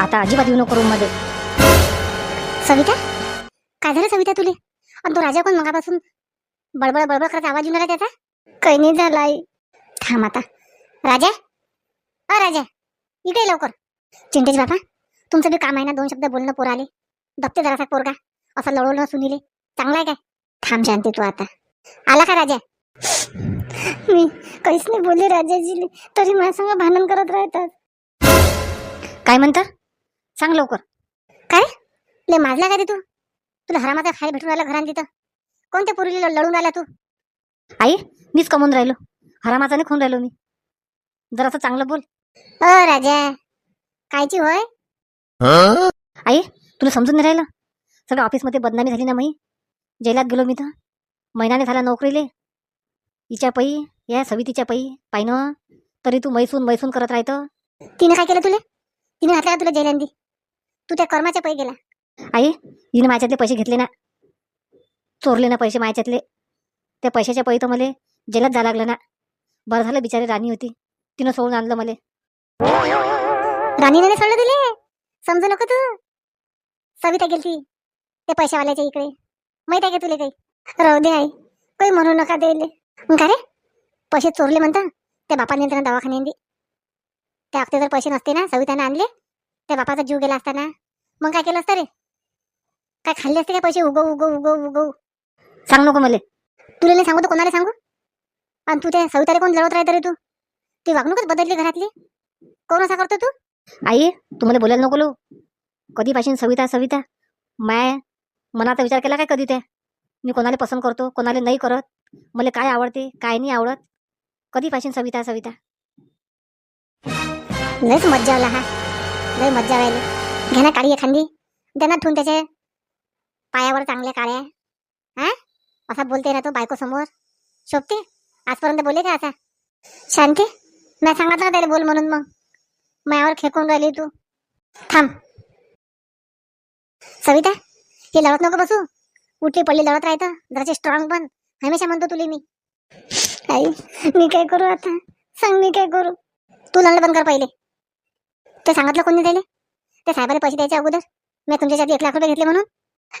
आता अजिबात येऊ नको रूममध्ये. सविता? काय झालं सविता तुले? आणि तो राजा कोण मगापासून? बडबड बडबड करत आवाज येऊन राहिला त्याचा. काही नाही झाला आई थांब आता. राजा? अ राजा. इकडे लवकर. चिंटेज बाबा तुमचं बी काम आहे ना दोन शब्द बोलणं पोराले. दप्ते जरासा पोरगा. असं लढवलं सुनीले. चांगला आहे काय? थांब शांती तू आता. आला का राजा? मी काहीच नाही बोलले राजाजी तरी माझ्या संग भांडण करत राहतात. काय म्हणता? सांग लवकर. काय? ले माजला का रे तू? तुला हरामाचा खायला भेटून राहिला घरात तिथं. कोणत्या पोरीला लढून राहिला तू? आई मीच कमवून राहिलो. हरामाचा नाही खून राहिलो मी. जरासं चांगलं बोल. अ राजा. कायची होय? आई तुला समजून नाही राहिलं? सगळं ऑफिसमध्ये बदनामी झाली ना मी जेलात गेलो मी तर. महिन्याने झाला नोकरीले. हिच्या पै या सवितीच्या पै पाहिनं. तरी तू मैसून मैसून करत राहतं. तिने काय केलं तुले? तिने घातला का तुला जैलांदी? तू त्या कर्माच्या पै गेला. आई हिने माझ्यातले पैसे घेतले ना. चोरले ना पैसे माझ्यातले. त्या पैशाच्या पै तर मला जेलात जा लागलं ना. बरं झालं बिचारी राणी होती. तिनं सोडून आणलं मला. राणीने सोडलं तुले समजू नको तू. सविता गेलती ते पैशावाल्याच्या इकडे. माहीत आहे का तुले काही? राहू दे आई. काही म्हणू नका मग का रे? पैसे चोरले म्हणता? त्या बापाने त्यांना दवाखान्यात दे. त्या वक्ती जर पैसे नसते ना सविताने आणले. त्या बापाचा जीव गेला असता ना. मग काय केलं असतं रे? काय खाल्ले असते का पैसे? उगव उगव उगव उगव. सांग नको मला. तुला नाही सांगू तर कोणाला सांगू? आणि तू त्या सविताला कोण लढवत राहत रे तू? ती वागणूकच बदलली घरातली. कोण असा करतो तू? आई तू मला बोलायला नको लो. कधीपासून सविता सविता माय मनाचा विचार केला काय कधी त्या मी कोणाला पसंत करतो कोणाला नाही करत. मला काय आवडते काय नाही आवडत? कधीपासून सविता सविता? लयच मज्जा आला हा. लय मज्जा व्हायला घ्या ना काळी एखादी. ना ठेवून त्याचे. पायावर चांगल्या काळ्या. हा? असा बोलते ना तो बायको समोर शोभते? आजपर्यंत बोले का असा शांती मी सांगितलं ना त्याला बोल म्हणून मग. मायावर खेकून राहिली तू. थांब. सविता हे लढत नको बसू. उठली पडली लढत राहतं. जराचे स्ट्रॉंग पण हमेशा म्हणतो तुले मी. आई मी काय करू आता? सांग मी काय करू? तू लढणं बंद कर पहिले. ते सांगितलं कोणी त्याला? ते साहेबाला पैसे द्यायच्या अगोदर? मी तुमच्यासाठी एक लाख रुपये घेतले म्हणून.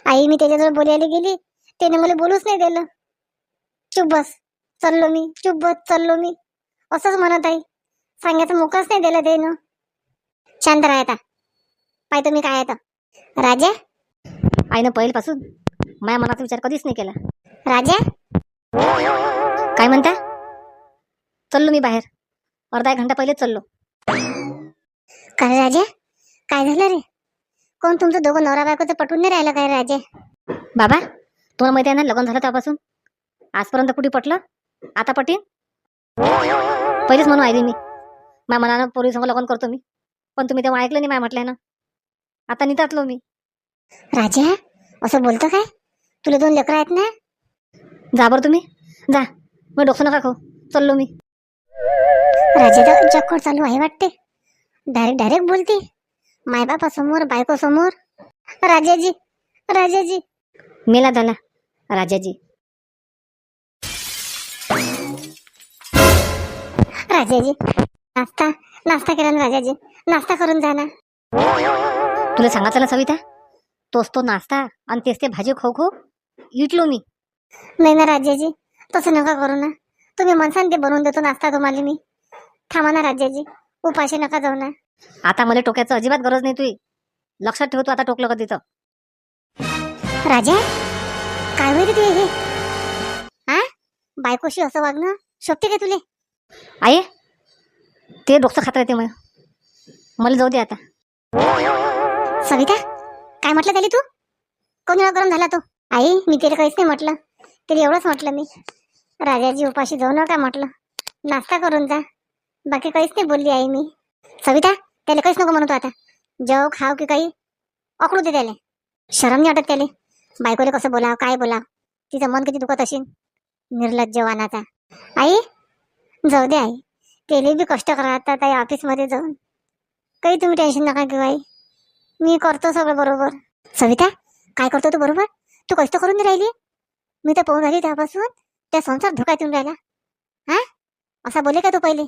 आई मी त्याच्याजवळ बोलायला गेली. त्याने मला बोलूच नाही दिलं. चुप बस. चाललो मी. चुप बस चाललो मी. असंच म्हणत आई सांगायचं मोकळच नाही दिलं त्यानं. शांत राहता पाहतो मी काय आहे तर राजा? आईनं पहिल्यापासून माझ्या मनाचा विचार कधीच नाही केला. राजा? काय म्हणता? चाललो मी बाहेर. अर्धा एक घंटा पहिलेच चाललो. काय राजा? काय झालं रे? कोण तुमचं दोघं नवरा बायकोचं पटून नाही राहिलं काय राजा? बाबा तुम्हाला माहिती आहे ना लग्न झालं तेव्हापासून? आजपर्यंत कुठे पटलं? आता पटीन? पहिलेच म्हणून आली मी. माझ्या मनानं पोरी संग लग्न करतो मी. पण तुम्ही तेव्हा ऐकलं नाही माझ्या म्हटल्यानं आता नितातलो मी. राजा असं बोलतो काय? तुला दोन लेकरं आहेत ना? जा बरं तुम्ही. जा. मग डोकं नका खाऊ. चाललो मी. राजाचं चक्कर चालू आहे वाटते. डायरेक्ट डायरेक्ट बोलते. मायबापा समोर बायको समोर राजाजी राजाजी. मेला झाला राजाजी. राजाजी नाश्ता नाश्ता केला ना राजाजी. नाश्ता करून जा ना. तुला सांगायचं ना सविता तोच तो नाश्ता आणि तेच ते भाजी खाऊ खाऊ इटलो मी. नाही ना राजाजी तसं नका करू ना. तुम्ही मनसान ते बनवून देतो नाश्ता तुम्हाला मी. थांबा ना राजाजी उपाशी नका जाऊ ना. आता मला टोक्याचं अजिबात गरज नाही तुझी लक्षात ठेव तू आता टोकलं का तिथं. राजा काय होईल तू हे? हा बायकोशी असं वागणं शोभते का तुले? आहे ते डोकं खात राहते मग. मला जाऊ दे आता. सविता काय म्हटलं त्याला तू? कोण गरम झाला तो? आई मी तिला काहीच नाही म्हटलं. तिला एवढंच म्हटलं मी. राजाजी उपाशी जाऊ नका म्हटलं. नाश्ता करून जा. बाकी काहीच नाही बोलली आई मी. सविता त्याला काहीच नको म्हणतो आता. जेव खाव की काही. अकडू दे त्याला. शरम नाही वाटत त्याला. बायकोले कसं बोलाव काय बोलाव? तिचं मन किती दुखत असेल? निर्लज्ज वानाचा. आई जाऊ दे आई. त्याला बी कष्ट करा आता ताई ऑफिसमध्ये जाऊन. काही तुम्ही टेन्शन नका घेऊ आई. मी करतो सगळं बरोबर. सविता काय करतो तू बरोबर? तू कष्ट करून नाही राहिली? मी तर पाहून राहिली त्यापासून त्या संसार धोक्यात येऊन राहिला. हा? असा बोले का तू पहिले?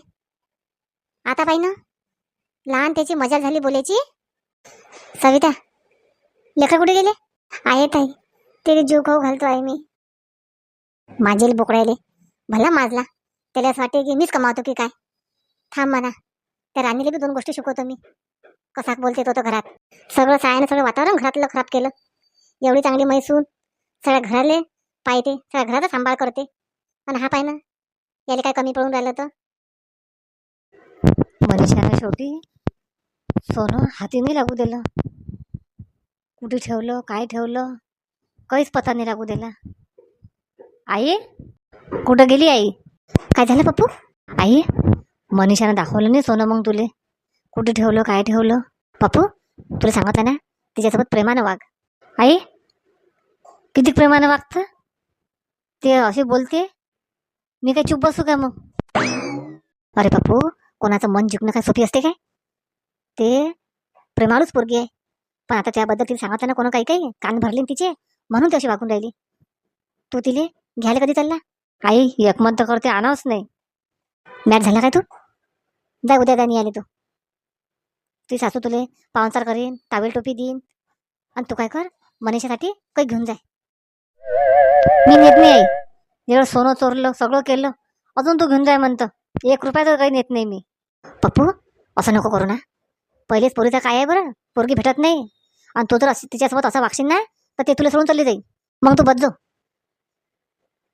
आता पाहि ना लहान त्याची मजा झाली बोलायची? सविता लेखा कुठे गेले? आहेत आई ते जीव खाऊ घालतो आहे मी. माझेल बोकडायले. भला माजला. त्याला असं वाटते की मीच कमावतो की काय? थांब म्हणा. त्या राणीला बी दोन गोष्टी शिकवतो मी. कसा बोलते तो तर घरात. सगळं सायानं सगळं वातावरण घरातलं खराब केलं. एवढी चांगली मैसून सगळ्या घराले पाहते. सगळ्या घराचा सांभाळ करते. आणि हा पाय ना. याला काय कमी पडून राहिलं तर? मनीषाला शेवटी सोनं हाती नाही लागू दिलं. कुठे ठेवलं काय ठेवलं काहीच पता नाही लागू दिला. आई? कुठं गेली आई? काय झालं पप्पू? आई मनीषानं दाखवलं नाही सोनं मग तुले. कुठे ठेवलं काय ठेवलं? पप्पू तुला सांगितलं ना तिच्यासोबत प्रेमानं वाग. आई किती प्रेमानं वागतं? ते असे बोलते मी काय चुप बसू का मग? अरे पप्पू कोणाचं मन जिंकणं काय सोपी असते काय? ते प्रेमाळूच पोरगी आहे. पण आता त्याबद्दल तिला सांगितलं ना कोणा काही काही कान भरले तिचे म्हणून तशी वागून राहिली. तू तिले घ्यायला कधी चालला? आई एकमत तर करते आणावच नाही. मॅच झाला काय तू? जाय उद्या दानी आली तू. तुझी सासू तुले पाहुणचार करीन टावेल टोपी देईन. आणि तू काय कर मनीषासाठी काही घेऊन जाय. मी नेत नाही आई. एवढं सोनं चोरलं सगळं केलं अजून तू घेऊन जाय म्हणतं. एक रुपया तर काही नेत नाही मी. पप्पू असं नको करू ना. पहिलेच पोरीचं काय आहे बरं? पोरगी भेटत नाही. आणि तो जर तिच्यासोबत असं वागशील ना तर ते तुला सोडून चालली जाईल. मग तू बदलो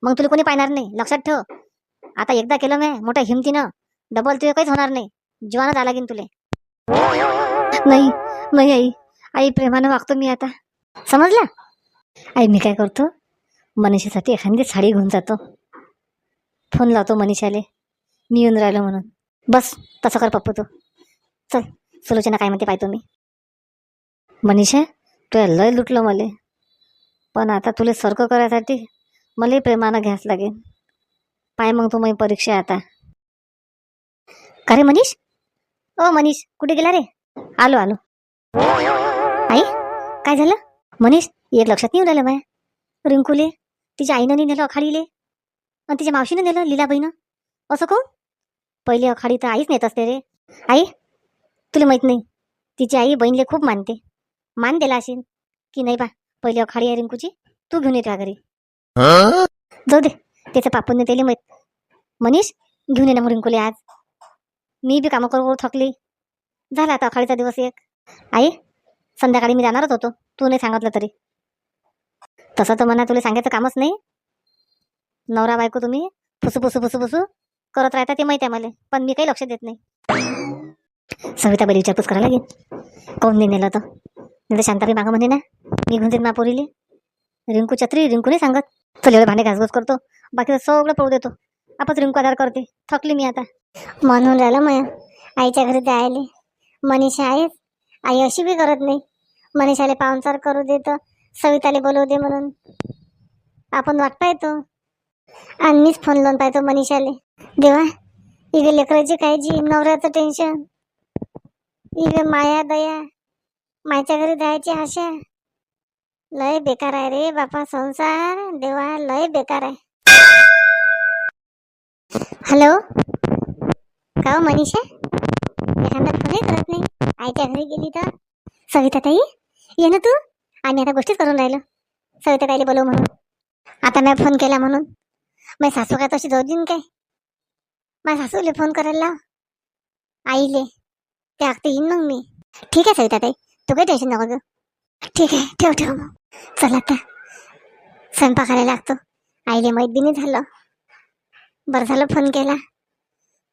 मग तुला कोणी पाहणार नाही. लक्षात ठेव. आता एकदा केलं मी मोठ्या हिमतीनं. डबल तुझे काहीच होणार नाही. जीवानं जा लागेल तुले. नाही नाही आई. आई प्रेमानं वागतो मी आता. समजला? आई मी काय करतो? मनीषासाठी एखादी साडी घेऊन जातो. फोन लावतो मनीषाले. मी येऊन राहिलो म्हणून. बस तसं कर पप्पू तू. चल. सुलोचना काय म्हणते पाहतो मी. मनीषा तुला लय लुटलं मले. पण आता तुला सर्क करायसाठी मला प्रेमानं घ्यास लागेल. पाय मग तू मग परीक्षा आता. का रे मनीष? ओ मनीष कुठे गेला रे? आलो आलो. आई काय झालं? मनीष एक लक्षात नाही राहिलं माया रिंकूले तिच्या आईनं नाही नेलं अखाडीले. आणि तिच्या मावशीनं नेलं लीलाबाईनं. असं कोण पहिले अखाडी तर आईच नेत असते रे. आई तुला माहीत नाही. तिची आई बहिणीला खूप मानते. मान दिला असेल की नाही बा पहिले अखाडी आहे रिंकूची तू घेऊन येतो घरी. जाऊ दे त्याचं पापून त्याला माहीत. मनीष घेऊन ये ना मग रिंकूले आज. मी बी कामं करू करू थकली. झाला आता अखाडीचा दिवस एक. आई संध्याकाळी मी जाणारच होतो. तू नाही सांगितलं तरी. तसं तर म्हणा तुला सांगायचं कामच नाही. नवरा बायको तुम्ही फुसू फुसू फुसू फुसू करत राहता ते माहिती आहे मला पण मी काही लक्ष देत नाही. सविताबाई विचारपूस करायला लागेल. कोण नाही नेलं तर? नाही तर शांताबाई मागं म्हणे ना मी घेऊन जाईन पोरीले रिंकू छत्री रिंकू नाही सांगत. चल एवढे भांडे घासघोस करतो. बाकीचं सगळं पळू देतो. आपच रिंकू आधार करते. थकली मी आता. म्हणून राहिलं माया. आईच्या घरी ते जायले मनीषा आहेच. आई अशी बी करत नाही. मनीषाले पाहुणचार करू देत सविताले बोलवू दे म्हणून. आपण वाट पाहतो. आणि मीच फोन लावून पाहतो मनीषाले. देवा इथे लेकराची काळजी नवऱ्याचं टेन्शन इथे माया दया मायच्या घरी जायची आशा. लय बेकार आहे रे बापा संसार देवा लय बेकार आहे. हॅलो? का हो मनीषा? एखादा फोनही करत नाही. आईच्या घरी गेली तर? सविता ताई ये ना तू. आम्ही आता गोष्टीच करून राहिलो. सविता ताईला बोलव म्हणून. आता मी फोन केला म्हणून. माझी सासू काय तशी जाऊ देईन काय? माझ्या सासूले फोन करायला आईले. ते अगदी येईन मग मी ठीक आहे सविता ताई तू काही टेन्शन नको घेऊ ठीक आहे ठेव ठेव मग चल आता स्वयंपाकाला लागतो आईले माहीत बी नाही झालं बरं झालं फोन केला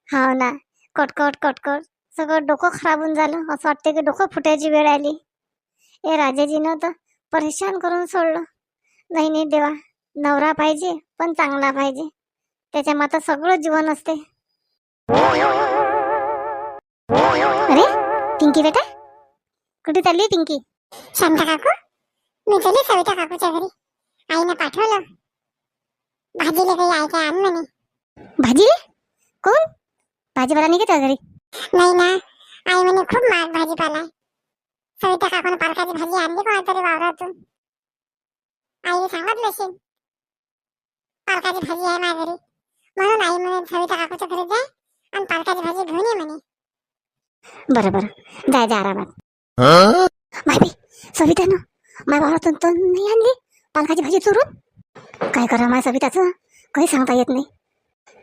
हो ना कटकट कटकट सगळं डोकं खराब होऊन झालं असं वाटतं की डोकं फुटायची वेळ आली ए राजाजीनं तर परेशान करून सोडलं नाही नाही देवा नवरा पाहिजे पण चांगला पाहिजे त्याच्या माता सगळं जीवन असते अरे पिंकी बेटा? कुठे चालली पिंकी? शांता काकू मी चालली सविता काकूच्या घरी. आईने पाठवलं. भाजीला काही आई काय आण म्हणे. भाजी कोण? भाजीपाला नाही घेतो घरी? नाही ना आई म्हणे खूप महाग भाजीपाला आहे. सविता काकून पालकाची भाजी आणली कोणातरी वावरातून. आईने सांगितलं असेल पालकाची भाजी आहे माझ्या घरी. म्हणून आई म्हणे सविता काकूच्या घरी जाय आणि पालकाची भाजी घेऊन ये म्हणे. बरं बरं जाय जा आरामात माहिती सवितानं. माझ्या वावरातून तो नाही आणली? पालकाची भाजी चोरून? काय करा माझ्या सविताचं? काही सांगता येत नाही.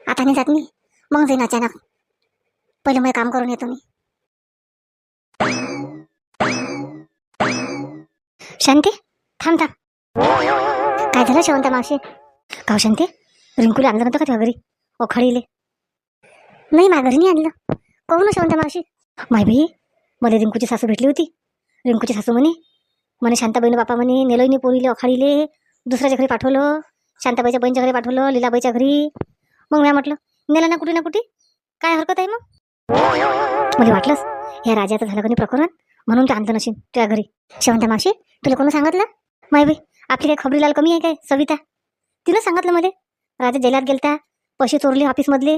आता नाही जात मी मग जाईन अचानक. पहिलं मला काम करून येतो मी. शांती थांब थांब. काय झालं शेवंता मावशी? काव शांती रिंकूला आणलं नव्हतं का तेव्हा घरी? ओ खडीले नाही माझ्या घरी नाही आणलं. कोण शेवंता मावशी? माय बाई मला रिंकूची सासू भेटली होती. रिंकूची सासू म्हणे म्हणे शांताबाईनं बापा म्हणे नेलोईने पोरीले अखाडीले दुसऱ्याच्या घरी पाठवलं शांताबाईच्या बहिणीच्या घरी पाठवलं लीलाबाईच्या घरी. मग मी म्हटलं नेलं ना कुठे ना कुठे? काय हरकत आहे मग? मला वाटलंच ह्या राजाचं झालं का नाही प्रकरण म्हणून ते आणलं नशीन तुझ्या घरी. शेवंता मावशी तुला कोण सांगितलं? माय बाई आपली काय खबरी लाल कमी आहे काय सविता? तिनं सांगितलं मध्ये राजा जेलात गेलता पैसे चोरले ऑफिसमधले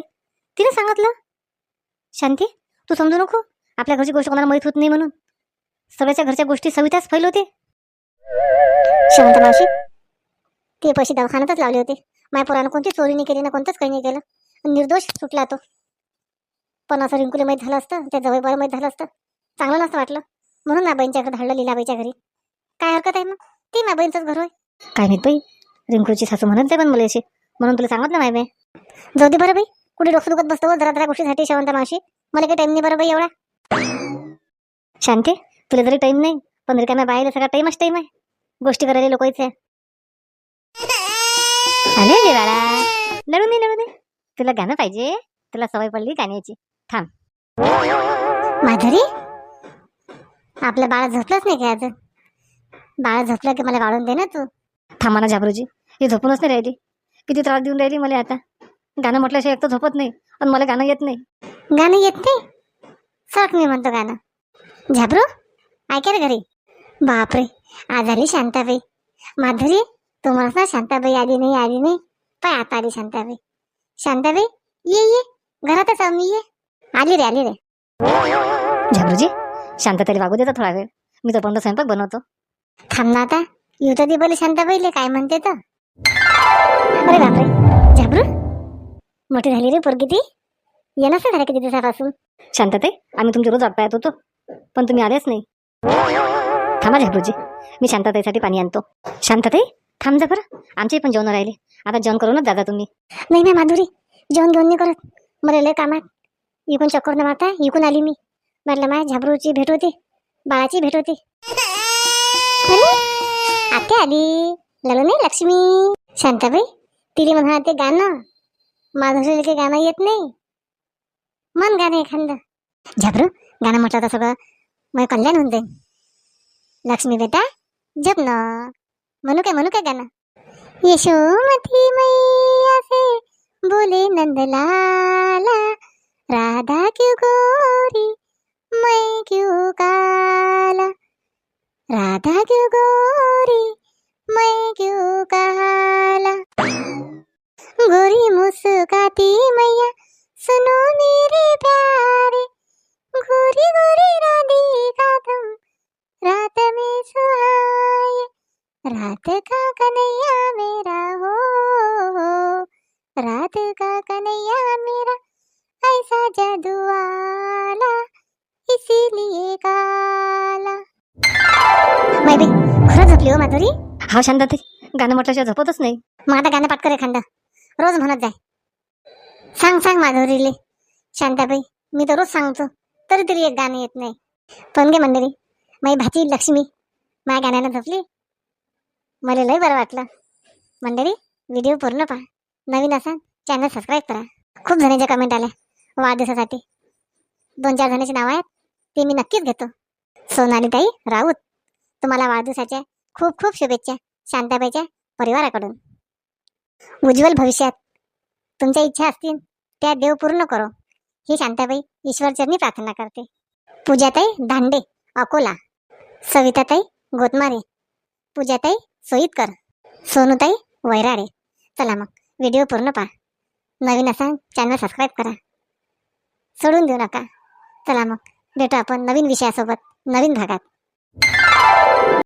तिनं सांगितलं शांती तू समजू नको. आपल्या घरची गोष्ट कोणाला माहीत होत नाही म्हणून. सगळ्याच्या घरच्या गोष्टी सविताच फैलवते शेवंता मावशी ते पैसे दवाखान्यातच लावले होते. माझ्या पोरानं कोणती चोरी नाही केली ना कोणतंच काही नाही केलं. निर्दोष सुटला तो. पण असं रिंकुले माहीत झालं असतं त्या जवळ बरं माहीत झालं असतं. चांगलं नसतं वाटलं. म्हणून ना बहिणीच्या घरी धाडलं लीलाबाईच्या घरी. काय हरकत आहे मग? ते माझ्या बहिणीचंच घर होय. काय माहीत बाई रिंकूची सासू म्हणत नाही पण मला अशी. म्हणून तुला सांगितलं माय बाई. जाऊ दे बरं बाई कुठे डोकं दुखत बसतो जरा जरा गोष्टीसाठी शेवंता मावशी. मला काही टाइम नाही बरं बाई एवढा. शांती तुला जरी टाईम नाही पण रिकाम्या बाहेर सगळा टाइमच टाईम आहे. गोष्टी करायला लोक इथे आले बाळा लढू नये लढू नये तुला गाणं पाहिजे. तुला सवय पडली गाण्याची. थांब. माधुरी? आपलं बाळ झोपलंच नाही का आज बाळ झोपलं की मला वाढून दे ना तू. थांबा ना झाबरूजी ही झोपूनच नाही राहिली. किती त्रास देऊन राहिली मला आता. गाणं म्हटल्याशिवाय एक तर झोपत नाही. आणि मला गाणं येत नाही. गाणं येत नाही? सर मी म्हणतो गाणं. झाबरू ऐका रे घरी. बापरे आज आली शांताबाई. माधुरी तू म्हणत ना शांताबाई आली नाही आली नाही. पाय आता आली शांताबाई. शांताबाई ये ये. घरातच आहो मी ये. आली रे आली रे. झाबरूजी शांततेला वागू देता थोडा वेळ. मी तोपर्यंत स्वयंपाक बनवतो. थांब ना आता. येऊ तर दे बोले शांताबाईले काय म्हणते तर. अरे बापरे. झाबरू मोठी झाली रे पोरगी ती. ये नसतं झालं किती दिवसापासून? शांतते आम्ही तुमची रोज वाट पाहत होतो. पण तुम्ही आलेच नाही. थांबा झाबरूजी मी शांततेसाठी पाणी आणतो. शांतते थांब जा बरं. आमचे पण जेवण राहिले. आता जेवण करूनच जा जा तुम्ही. नाही नाही माधुरी जेवण घेऊन नाही करत. मला लय कामात इकून चक्कर न मारता इकून आली मी. म्हटलं माझ्या झाबरूची भेट होती. बाळाची भेट होती. आत्या आली. ललो नाही लक्ष्मी? शांताबाई तिने म्हणा ते गाणं. ते गाणं येत नाही. मन गाणं एखादं. झाबरू गाणं म्हटलं तर सगळं. मग कल्याण होऊन जाईल लक्ष्मी बेटा जप ना. म्हणू काय म्हणू काय गाणं? यशोमती मैया से बोले नंदलाला राधा क्यू गोरी मैं क्यू काला? राधा क्यू गोरी मैं क्यू काला? गोरी मुस्काती मैया सुनो मेरे प्यारे गोरी गोरी राधिका तुम रात में सुहाए रात का कन्हैया मेरा हो। रात का कन्हैया मेरा ऐसा जादू वाला इसीलिए काला। माय बाई खरं झोपली हो माधुरी? हा शांतते गाणं म्हटल्याशिवाय झोपतच नाही. मग आता गाणं पाठ कर एखादं. रोज म्हणत जाय. सांग सांग माधुरीले. शांताबाई मी तर रोज सांगतो तरी तरी एक गाणं येत नाही. पण गे मंडळी. माझी भाची लक्ष्मी. माझ्या गाण्यानं झोपली. मला लय बरं वाटलं. मंडळी व्हिडिओ पूर्ण पहा. नवीन असाल चॅनल सबस्क्राईब करा. खूप जणांच्या कमेंट आल्या. वाढदिवसासाठी दोन चार जणांची नावं आहेत ते मी नक्कीच घेतो. सोनालीताई राऊत. तुम्हाला वाढदिवसाच्या खूप खूप शुभेच्छा. शांताबाईच्या परिवाराकडून. उज्ज्वल भविष्यात. तुमच्या इच्छा असतील त्या देव पूर्ण करो. ही शांताबाई ईश्वरचरणी प्रार्थना करते. पूजाताई दांडे अकोला. सविताताई गोतमारे. पूजाताई सोईतकर सोनूताई वैराडे. चला मग व्हिडिओ पूर्ण पहा. नवीन असा चॅनल सबस्क्राईब करा. सोडून देऊ नका. चला मग भेटू आपण नवीन विषयासोबत नवीन भागात.